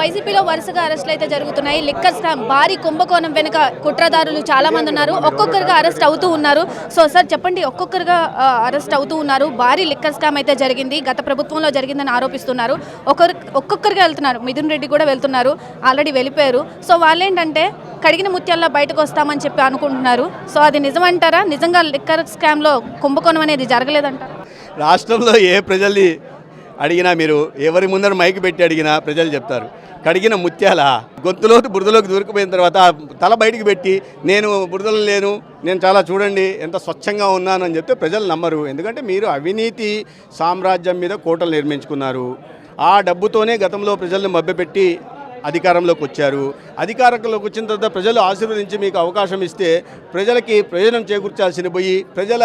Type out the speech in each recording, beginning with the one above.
వైసీపీలో వరుసగా అరెస్టులు అయితే జరుగుతున్నాయి. లిక్కర్ స్కామ్ భారీ కుంభకోణం వెనుక కుట్రదారులు చాలా మంది ఉన్నారు. ఒక్కొక్కరుగా అరెస్ట్ అవుతూ ఉన్నారు. సో సార్ చెప్పండి ఒక్కొక్కరుగా అరెస్ట్ అవుతూ ఉన్నారు. భారీ లిక్కర్ స్కామ్ అయితే జరిగింది. గత ప్రభుత్వంలో జరిగిందని ఆరోపిస్తున్నారు. ఒకరు ఒక్కొక్కరుగా వెళ్తున్నారు. మిథున్ రెడ్డి కూడా వెళ్తున్నారు. ఆల్రెడీ వెళ్ళిపోయారు. సో వాళ్ళేంటంటే కడిగిన ముత్యాల్లో బయటకు వస్తామని చెప్పి అనుకుంటున్నారు. సో అది నిజమంటారా? నిజంగా లిక్కర్ స్కామ్లో కుంభకోణం అనేది జరగలేదంటారా? రాష్ట్రంలో ఏ ప్రజల్ని అడిగినా మీరు ఎవరి ముందర మైకి పెట్టి అడిగినా ప్రజలు చెప్తారు. కడిగిన ముత్యాల గొంతులోకి బురదలోకి దూరికిపోయిన తర్వాత తల బయటికి పెట్టి నేను బురదలో లేను నేను చాలా చూడండి ఎంత స్వచ్ఛంగా ఉన్నాను అని చెప్తే ప్రజలు నమ్మరు. ఎందుకంటే మీరు అవినీతి సామ్రాజ్యం మీద కోటలు నిర్మించుకున్నారు. ఆ డబ్బుతోనే గతంలో ప్రజలను మభ్యపెట్టి అధికారంలోకి వచ్చారు. అధికారంలోకి వచ్చిన తర్వాత ప్రజలు ఆశీర్వదించి మీకు అవకాశం ఇస్తే ప్రజలకి ప్రయోజనం చేకూర్చాల్సిన పోయి ప్రజల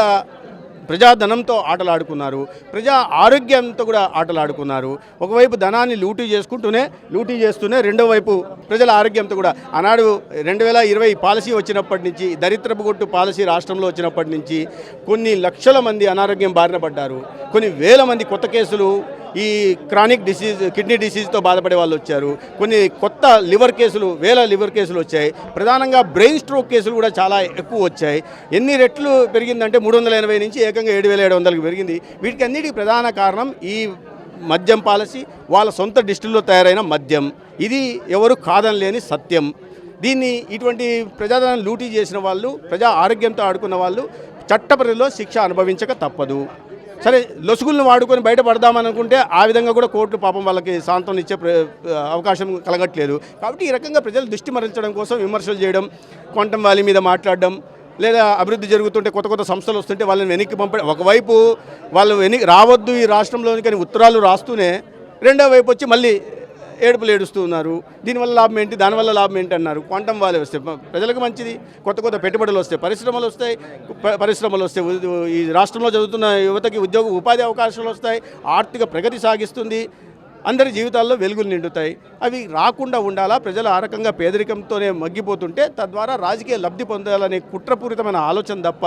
ప్రజాధనంతో ఆటలాడుకున్నారు. ప్రజా ఆరోగ్యంతో కూడా ఆటలాడుకున్నారు. ఒకవైపు ధనాన్ని లూటీ చేసుకుంటూనే లూటీ చేస్తూనే రెండో వైపు ప్రజల ఆరోగ్యంతో కూడా ఆనాడు రెండు వేల ఇరవై పాలసీ వచ్చినప్పటి నుంచి దరిద్రపు కొట్టు పాలసీ రాష్ట్రంలో వచ్చినప్పటి నుంచి కొన్ని లక్షల మంది అనారోగ్యం బారిన పడ్డారు. కొన్ని వేల మంది కొత్త కేసులు ఈ క్రానిక్ డిసీజ్ కిడ్నీ డిసీజ్తో బాధపడే వాళ్ళు వచ్చారు. కొన్ని కొత్త లివర్ కేసులు వేల లివర్ కేసులు వచ్చాయి. ప్రధానంగా బ్రెయిన్ స్ట్రోక్ కేసులు కూడా చాలా ఎక్కువ వచ్చాయి. ఎన్ని రెట్లు పెరిగిందంటే మూడు వందల ఎనభై నుంచి ఏకంగా ఏడు వేల ఏడు వందలకు పెరిగింది. వీటికి అన్నిటికీ ప్రధాన కారణం ఈ మద్యం పాలసీ వాళ్ళ సొంత డిస్టిల్లో తయారైన మద్యం. ఇది ఎవరు కాదనలేని సత్యం. దీన్ని ఇటువంటి ప్రజాధనాన్ని లూటీ చేసిన వాళ్ళు ప్రజా ఆరోగ్యంతో ఆడుకున్న వాళ్ళు చట్టపరిధిలో శిక్ష అనుభవించక తప్పదు. సరే లొసుగులను వాడుకొని బయటపడదామని అనుకుంటే ఆ విధంగా కూడా కోర్టు పాపం వాళ్ళకి సాంతం ఇచ్చే అవకాశం కలగట్లేదు. కాబట్టి ఈ రకంగా ప్రజలు దృష్టి మరల్చడం కోసం విమర్శలు చేయడం క్వాంటం వ్యాలీ మీద మాట్లాడడం లేదా అభివృద్ధి జరుగుతుంటే కొత్త కొత్త సంస్థలు వస్తుంటే వాళ్ళని వెనక్కి పంపడం. ఒకవైపు వాళ్ళు వెనక్కి రావద్దు ఈ రాష్ట్రంలోని కానీ ఉత్తరాలు రాస్తూనే రెండో వైపు వచ్చి మళ్ళీ ఏడుపులు ఏడుస్తూ ఉన్నారు. దీనివల్ల లాభం ఏంటి? దానివల్ల లాభం ఏంటి అన్నారు. క్వాంటం వాలే వస్తే ప్రజలకు మంచిది. కొత్త కొత్త పెట్టుబడులు వస్తాయి పరిశ్రమలు వస్తాయి. ప- పరిశ్రమలు వస్తాయి ఈ రాష్ట్రంలో చదువుతున్న యువతకి ఉద్యోగ ఉపాధి అవకాశాలు వస్తాయి. ఆర్థిక ప్రగతి సాగిస్తుంది. అందరి జీవితాల్లో వెలుగులు నిండుతాయి. అవి రాకుండా ఉండాలా? ప్రజలు ఆ రకంగా పేదరికంతోనే మగ్గిపోతుంటే తద్వారా రాజకీయ లబ్ధి పొందాలనే కుట్రపూరితమైన ఆలోచన తప్ప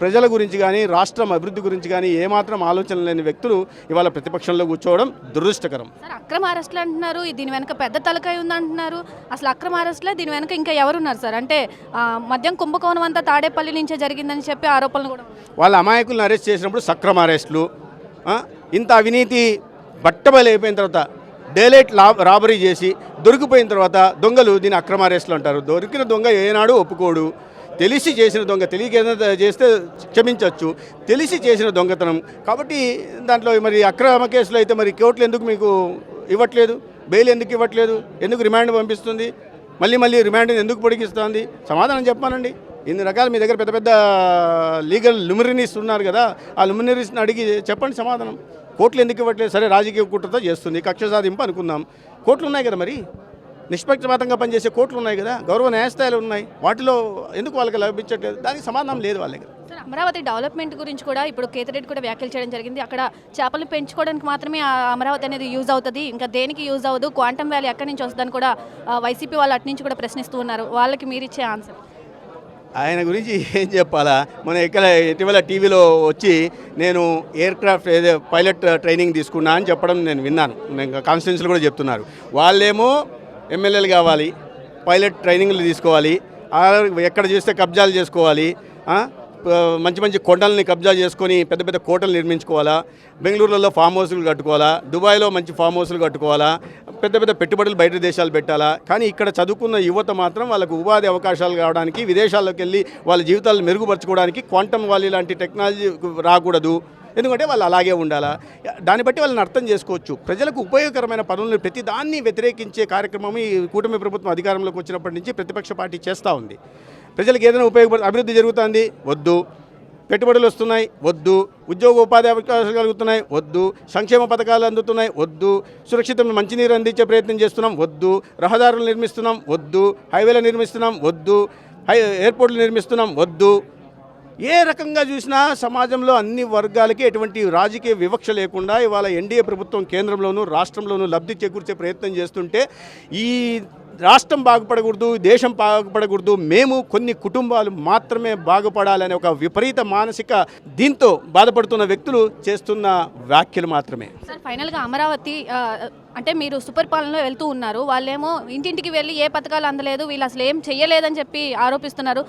ప్రజల గురించి కానీ రాష్ట్రం అభివృద్ధి గురించి కానీ ఏమాత్రం ఆలోచన లేని వ్యక్తులు ఇవాళ ప్రతిపక్షంలో కూర్చోవడం దురదృష్టకరం. అక్రమ అరెస్టులు అంటున్నారు. దీని వెనక పెద్ద తలకాయ ఉంది అంటున్నారు అసలు అక్రమ అరెస్టులే దీని వెనక ఇంకా ఎవరున్నారు సార్? అంటే మద్యం కుంభకోణం అంతా తాడేపల్లి నుంచే జరిగిందని చెప్పి ఆరోపణలు కూడా. వాళ్ళ అమాయకులను అరెస్ట్ చేసినప్పుడు సక్రమ అరెస్టులు ఇంత అవినీతి బట్టబయలు అయిపోయిన తర్వాత డేలైట్ లా రాబరీ చేసి దొరికిపోయిన తర్వాత దొంగలు దీని అక్రమ అరెస్టులు అంటారు. దొరికిన దొంగ ఏనాడు ఒప్పుకోడు. తెలిసి చేసిన దొంగ తెలియక చేస్తే క్షమించవచ్చు తెలిసి చేసిన దొంగతనం. కాబట్టి దాంట్లో మరి అక్రమ కేసులు అయితే మరి కోర్టులు ఎందుకు మీకు ఇవ్వట్లేదు? బెయిల్ ఎందుకు ఇవ్వట్లేదు? ఎందుకు రిమాండ్ పంపిస్తుంది? మళ్ళీ మళ్ళీ రిమాండ్ ఎందుకు పొడిగిస్తుంది? సమాధానం చెప్పానండి ఇన్ని రకాల మీ దగ్గర పెద్ద పెద్ద లీగల్ లుమినరీస్ ఉన్నారు కదా ఆ లుమినరీస్ని అడిగి చెప్పండి సమాధానం. కోట్లు ఎందుకు ఇవ్వట్లేదు? సరే రాజకీయ కుట్రతో చేస్తుంది కక్ష సాధింపు అనుకుందాం. కోట్లు ఉన్నాయి కదా మరి? నిష్పక్షపాతంగా పనిచేసే కోట్లు ఉన్నాయి కదా? గౌరవ న్యాయస్థాయిలు ఉన్నాయి. వాటిలో ఎందుకు వాళ్ళకి లభించట్లేదు? దానికి సమాధానం లేదు వాళ్ళ దగ్గర. అమరావతి డెవలప్మెంట్ గురించి కూడా ఇప్పుడు కేతిరెడ్డి కూడా వ్యాఖ్యలు చేయడం జరిగింది. అక్కడ చేపలు పెంచుకోవడానికి మాత్రమే ఆ అమరావతి అనేది యూజ్ అవుతుంది. ఇంకా దేనికి యూజ్ అవ్వదు? క్వాంటమ్ వ్యాలీ ఎక్కడి నుంచి వస్తుందని కూడా వైసీపీ వాళ్ళు అటు నుంచి కూడా ప్రశ్నిస్తూ ఉన్నారు. వాళ్ళకి మీరు ఇచ్చే ఆన్సర్. ఆయన గురించి ఏం చెప్పాలా? మన ఇక్కడ ఇటీవల టీవీలో వచ్చి నేను ఎయిర్ క్రాఫ్ట్ ఏదో పైలట్ ట్రైనింగ్ తీసుకున్నా అని చెప్పడం నేను విన్నాను. నేను కాన్స్టిట్యూన్సీలు కూడా చెప్తున్నారు. వాళ్ళేమో ఎమ్మెల్యేలు కావాలి పైలట్ ట్రైనింగ్లు తీసుకోవాలి ఎక్కడ చేస్తే కబ్జాలు చేసుకోవాలి మంచి మంచి కొండల్ని కబ్జా చేసుకొని పెద్ద పెద్ద కోటలు నిర్మించుకోవాలా? బెంగళూరులో ఫామ్ హౌస్లు కట్టుకోవాలా? దుబాయ్లో మంచి ఫామ్ హౌస్లు కట్టుకోవాలా? పెద్ద పెద్ద పెట్టుబడులు బయట దేశాలు పెట్టాలా? కానీ ఇక్కడ చదువుకున్న యువత మాత్రం వాళ్ళకు ఉపాధి అవకాశాలు కావడానికి విదేశాల్లోకి వెళ్ళి వాళ్ళ జీవితాలు మెరుగుపరచుకోవడానికి క్వాంటమ్ వాళ్ళు లాంటి టెక్నాలజీ రాకూడదు. ఎందుకంటే వాళ్ళు అలాగే ఉండాలా? దాన్ని బట్టి వాళ్ళని అర్థం చేసుకోవచ్చు. ప్రజలకు ఉపయోగకరమైన పనులను ప్రతి దాన్ని వ్యతిరేకించే కార్యక్రమం ఈ కూటమి ప్రభుత్వం అధికారంలోకి వచ్చినప్పటి నుంచి ప్రతిపక్ష పార్టీ చేస్తూ ఉంది. ప్రజలకు ఏదైనా ఉపయోగపడ అభివృద్ధి జరుగుతుంది వద్దు. పెట్టుబడులు వస్తున్నాయి వద్దు. ఉద్యోగ ఉపాధి అవకాశాలు కలుగుతున్నాయి వద్దు. సంక్షేమ పథకాలు అందుతున్నాయి వద్దు. సురక్షితమైన మంచినీరు అందించే ప్రయత్నం చేస్తున్నాం వద్దు. రహదారులు నిర్మిస్తున్నాం వద్దు. హైవేలు నిర్మిస్తున్నాం వద్దు. హై ఎయిర్పోర్ట్లు నిర్మిస్తున్నాం వద్దు. ఏ రకంగా చూసినా సమాజంలో అన్ని వర్గాలకి ఎటువంటి రాజకీయ వివక్ష లేకుండా ఇవాళ ఎన్డీఏ ప్రభుత్వం కేంద్రంలోనూ రాష్ట్రంలోనూ లబ్ధి చేకూర్చే ప్రయత్నం చేస్తుంటే ఈ రాష్ట్రం బాగుపడకూడదు దేశం బాగుపడకూడదు మేము కొన్ని కుటుంబాలు మాత్రమే బాగుపడాలనే ఒక విపరీత మానసిక దీంతో బాధపడుతున్న వ్యక్తులు చేస్తున్న వ్యాఖ్యలు మాత్రమే. ఫైనల్గా అమరావతి అంటే మీరు సూపర్ పాలనలో వెళ్తూ ఉన్నారు. వాళ్ళేమో ఇంటింటికి వెళ్ళి ఏ పథకాలు అందలేదు వీళ్ళు అసలు ఏం చెయ్యలేదని చెప్పి ఆరోపిస్తున్నారు.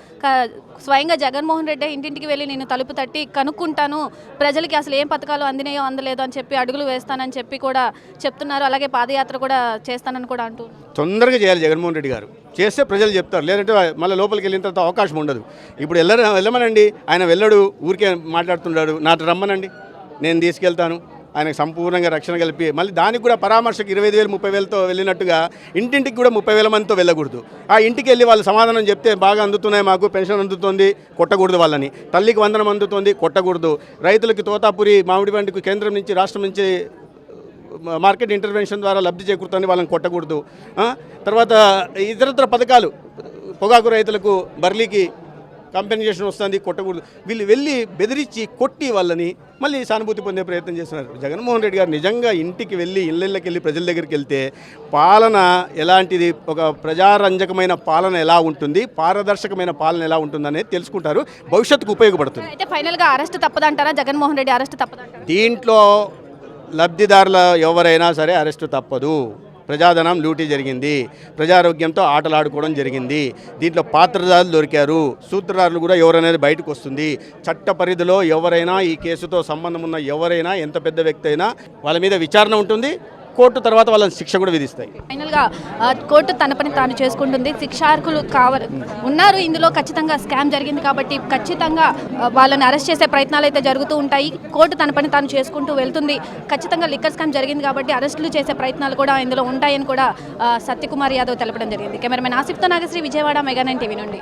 స్వయంగా జగన్మోహన్ రెడ్డి ఇంటింటికి వెళ్ళి నేను తలుపు తట్టి కనుక్కుంటాను ప్రజలకి అసలు ఏం పథకాలు అందినాయో అందలేదు అని చెప్పి అడుగులు వేస్తానని చెప్పి కూడా చెప్తున్నారు. అలాగే పాదయాత్ర కూడా చేస్తానని కూడా అంటూ తొందరగా చేయాలి జగన్మోహన్ రెడ్డి గారు. చేస్తే ప్రజలు చెప్తారు. లేదంటే మళ్ళీ లోపలికి వెళ్ళిన తర్వాత అవకాశం ఉండదు. ఇప్పుడు వెళ్ళ వెళ్ళమనండి. ఆయన వెళ్ళడు ఊరికే మాట్లాడుతున్నాడు నాతో రమ్మనండి. నేను తీసుకెళ్తాను. ఆయనకు సంపూర్ణంగా రక్షణ కలిపి మళ్ళీ దానికి కూడా పరామర్శకు ఇరవై ఐదు వేలు ముప్పై వేలతో వెళ్ళినట్టుగా ఇంటింటికి కూడా ముప్పై వేల మందితో వెళ్ళకూడదు. ఆ ఇంటికి వెళ్ళి వాళ్ళు సమాధానం చెప్తే బాగా అందుతున్నాయి మాకు పెన్షన్ అందుతుంది కొట్టకూడదు వాళ్ళని. తల్లికి వందనం అందుతుంది కొట్టకూడదు. రైతులకి తోతాపురి మామిడి పండుగ కేంద్రం నుంచి రాష్ట్రం నుంచి మార్కెట్ ఇంటర్వెన్షన్ ద్వారా లబ్ధి చేకూరుతుంది వాళ్ళని కొట్టకూడదు. తర్వాత ఇతరత్ర పథకాలు పొగాకు రైతులకు బర్లీకి కంపెన్సేషన్ వస్తుంది కొట్టకూడదు. వీళ్ళు వెళ్ళి బెదిరించి కొట్టి వాళ్ళని మళ్ళీ సానుభూతి పొందే ప్రయత్నం చేస్తున్నారు. జగన్మోహన్ రెడ్డి గారు నిజంగా ఇంటికి వెళ్ళి ఇళ్ళకి వెళ్ళి ప్రజల దగ్గరికి వెళ్తే పాలన ఎలాంటిది ఒక ప్రజారంజకమైన పాలన ఎలా ఉంటుంది పారదర్శకమైన పాలన ఎలా ఉంటుందనేది తెలుసుకుంటారు. భవిష్యత్తుకు ఉపయోగపడుతుంది. అయితే ఫైనల్గా అరెస్ట్ తప్పదంటారా? జగన్మోహన్ రెడ్డి అరెస్ట్ తప్పదంటారా? దీంట్లో లబ్ధిదారుల ఎవరైనా సరే అరెస్టు తప్పదు. ప్రజాధనం లూటీ జరిగింది. ప్రజారోగ్యంతో ఆటలాడుకోవడం జరిగింది. దీంట్లో పాత్రదారులు దొరికారు. సూత్రధారులు కూడా ఎవరనేది బయటకు వస్తుంది. చట్ట పరిధిలో ఎవరైనా ఈ కేసుతో సంబంధం ఉన్న ఎవరైనా ఎంత పెద్ద వ్యక్తి అయినా వాళ్ళ మీద విచారణ ఉంటుంది. కోర్టు తర్వాత వాళ్ళని శిక్ష కూడా విధిస్తాయి. ఫైనల్గా కోర్టు తన పని తాను చేసుకుంటుంది. శిక్షార్హులు కావాలి ఉన్నారు. ఇందులో ఖచ్చితంగా స్కామ్ జరిగింది కాబట్టి ఖచ్చితంగా వాళ్ళని అరెస్ట్ చేసే ప్రయత్నాలు అయితే జరుగుతూ ఉంటాయి. కోర్టు తన పని తాను చేసుకుంటూ వెళ్తుంది. ఖచ్చితంగా లిక్కర్ స్కామ్ జరిగింది కాబట్టి అరెస్టులు చేసే ప్రయత్నాలు కూడా ఇందులో ఉంటాయని కూడా సత్యకుమార్ యాదవ్ తెలపడం జరిగింది. Cameraman ఆసిఫ్తో Nagasri Vijayawada mega nine TV నుండి.